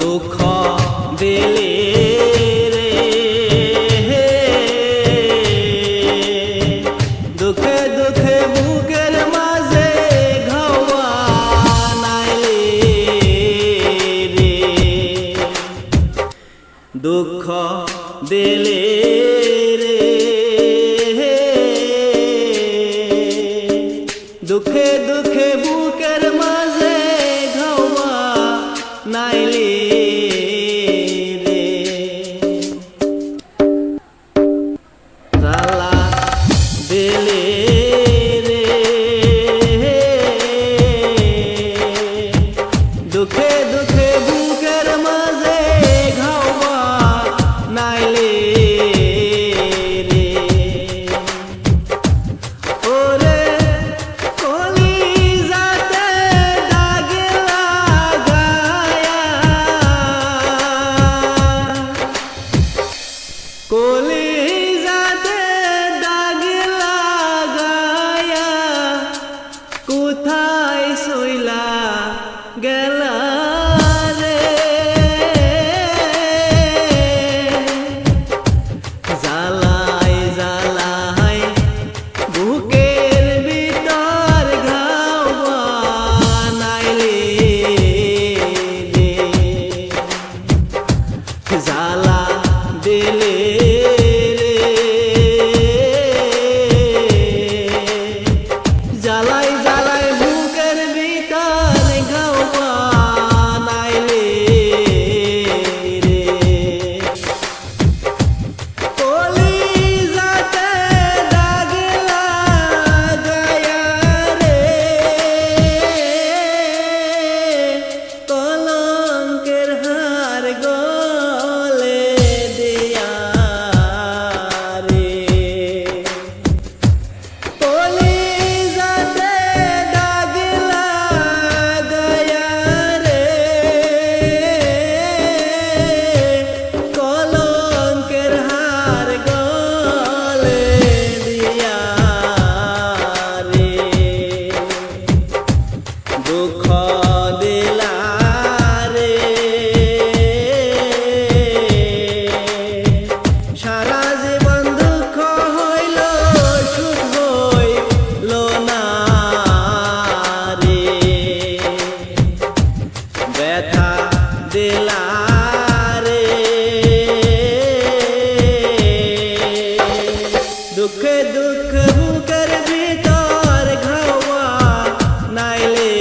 দুঃখ দিলে রে। দুঃখে দুঃখ দিলে রে। দুঃখে দুঃখে বুকের মাঝে কোথায় শৈলা গেলা দিলা রে দুঃখে দুঃখ বুকের ভিতর ঘাওয়া নাইলে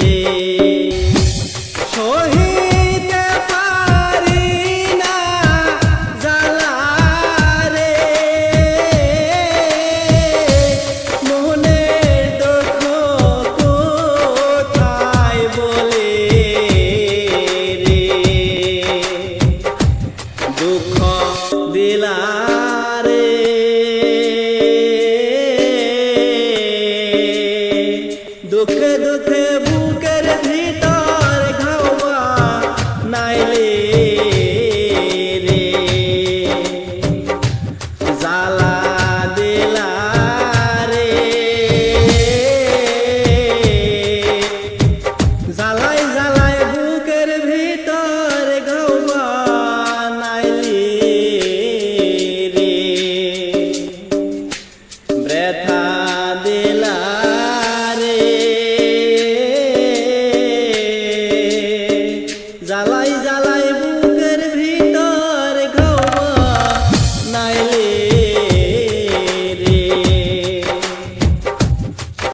রে। সহিত दुख दुख